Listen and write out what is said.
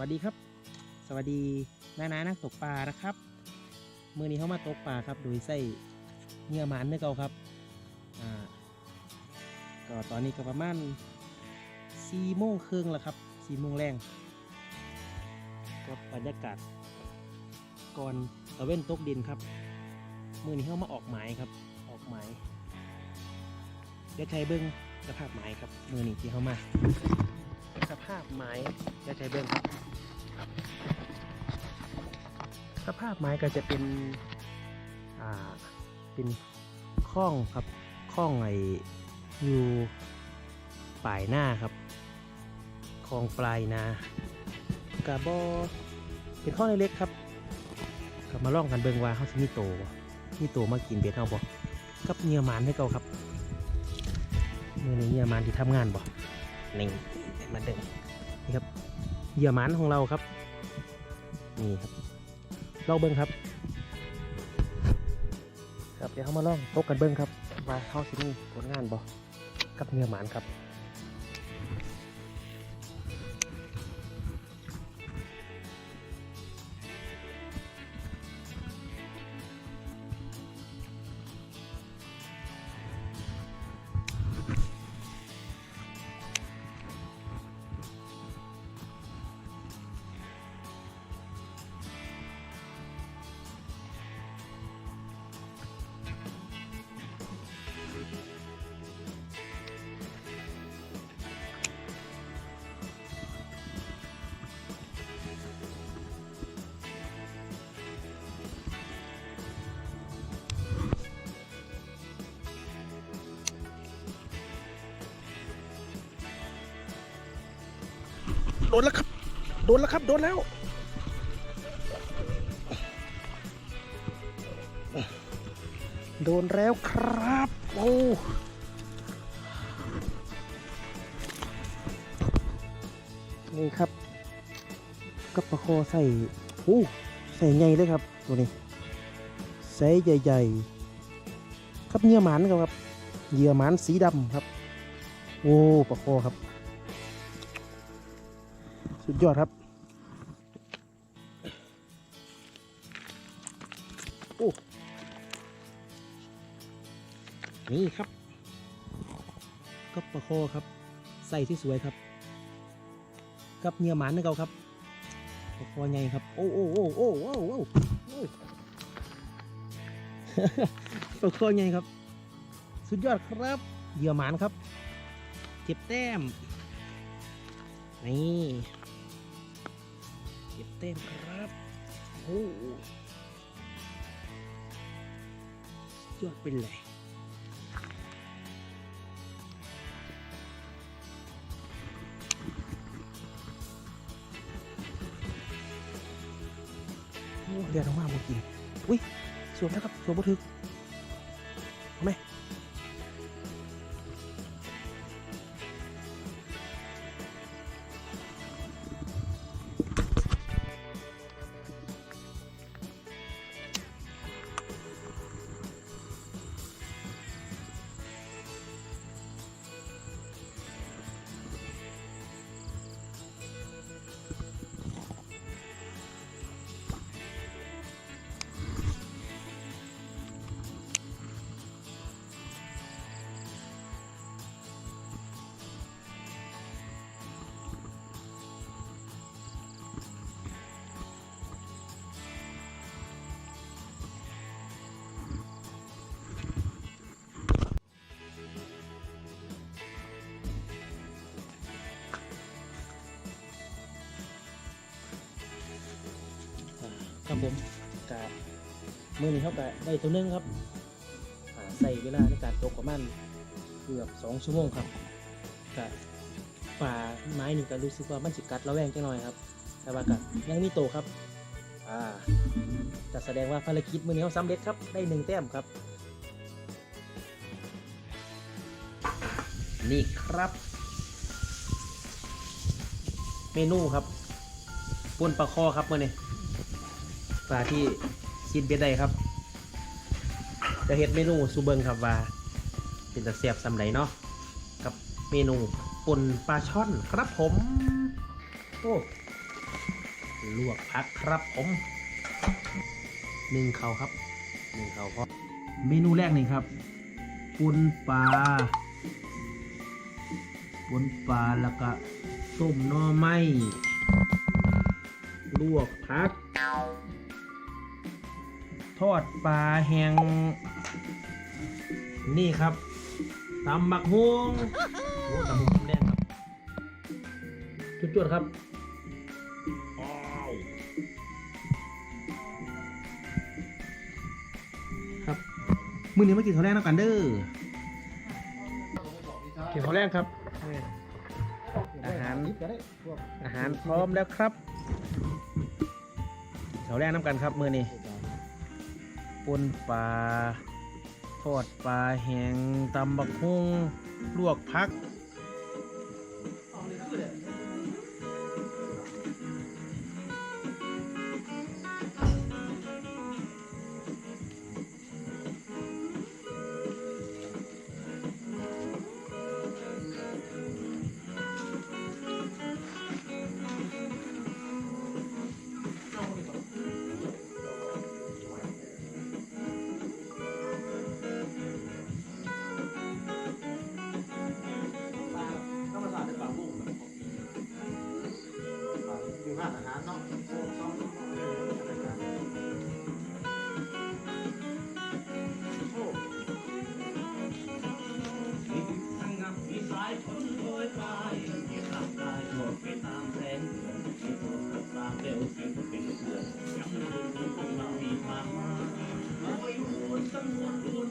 วัสดีครับ สวัสดีน้านานักตกปลานะครับมือนี้เขามาตกปลาครับ โดยใส่เหงื่อหมันเนื้อเก่าครับอ่าก็ตอนนี้ก็ประมาณสี่โมงครึ่งแล้วครับสี่โมงแรงก็บรรยากาศก่อนตะเว้นตกดินครับมือนี้เขามาออกหมายครับ ออกหมายเดี๋ยวใช้เบิ้งสภาพหมายครับ มือนี้ที่เขามา สภาพไม้จะใช้เบิ้งครับ สภาพไม้ก็จะเป็นอ่าเป็นข้องครับข้องไออยู่ปลายหน้าครับคลองปลายนากาบอเป็นข้องเล็กๆครับกลับมาล่องกันเบิงว่าเขาสิมีโตบ่มีโตมากินเบ็ดเอาบ่กับเหงื่อหมานให้เก่าครับมือนี้เหงื่อหมานที่ทำงานบ่นี่ มาเดิงนี่ครับเหยื่อหมันของเราครับนี่ครับลองเบิ้งครับ ครับเดี๋ยวเขามาลองตกกันเบิ้งครับมาเขาสิมีผลงานบอกับเหยื่อหมันครับ โดนแล้วครับ โดนแล้วครับ โดนแล้ว โดนแล้วครับ โอ้นี่ครับกับปลาโคใส่โอ้ใส่ใหญ่เลยครับ ตัวนี้ ใส่ใหญ่ๆ ครับเยื่อหมานครับ เหยื่อหมานสีดำครับ โอ้ปลาโคครับ สุดยอดครับ โอ้ นี่ครับก็ปลาโคครับ ใส่ที่สวยครับ กับเหงื่อหมานนึกเอาครับปลาโคใหญ่ครับ โอ้โอ้โอ้โอ้โอ้โอ้โอ้ปลาโคใหญ่ครับ สุดยอดครับเหยื่อหมานครับ เก็บแต้ม นี่ เก็บเต้มครับโอ้โหยอดเป็นเลยเรียกออกมาเมื่อกี้อุ้ยสวมแล้วครับสวมบัทึกเอาไหม ครับผมกะมือนี้เขากะได้ตัวนึงครับใส่เวลาในการตกประมาณเกือบสองชั่วโมงครับกะฝ่าไม้นี่ก็รู้สึกว่ามันสิกัดระแวงจังหน่อยครับ แต่ว่ากะยังมีโตครับอ่าจะแสดงว่าภารกิจมือนี้เขาสำเร็จครับได้หนึ่งแต้มครับ นี่ครับเมนูครับปุ้นปลาคอครับมื่อนี้ ปลาที่กินเบ็ดได้ครับ จะเฮ็ดเมนูซูเบิงครับว่า เป็นตะเสียบสำไรเนาะกับเมนูป่นปลาช่อนครับผม โอ้ลวกผักครับผมหนึ่งเขาครับหนึ่งเขาพอเมนูแรกนี่ครับปุนปลาปุนปลาแล้วก็ต้มหน่อไม้ลวกผัก ทอดปลาแห้งนี่ครับตำบักฮวงโอ้ตำบักฮวงแดงครับ จุดๆครับอ้าวครับ มือนี้มากินข้าวแรกน้ำกันเด้อกินข้าวแรกครับ อาหาร อาหารพร้อมแล้วครับข้าวแรกน้ำกันครับมือนี้ ปนปลาทอดปลาแห้งตำบักฮุ้งลวกพัก อยู่ห้านอาหารเนาะน้อมรายการโอ้ทั้งงับมีสายชนโดยไปลายมีตามกายโลดไปตามแสงเดือนที่โลดกับตามเร็วสิ่งที่เป็นเพื่อนยังม่รู้พวกเรามีทางมาโอ้ยโหดสมุนรุน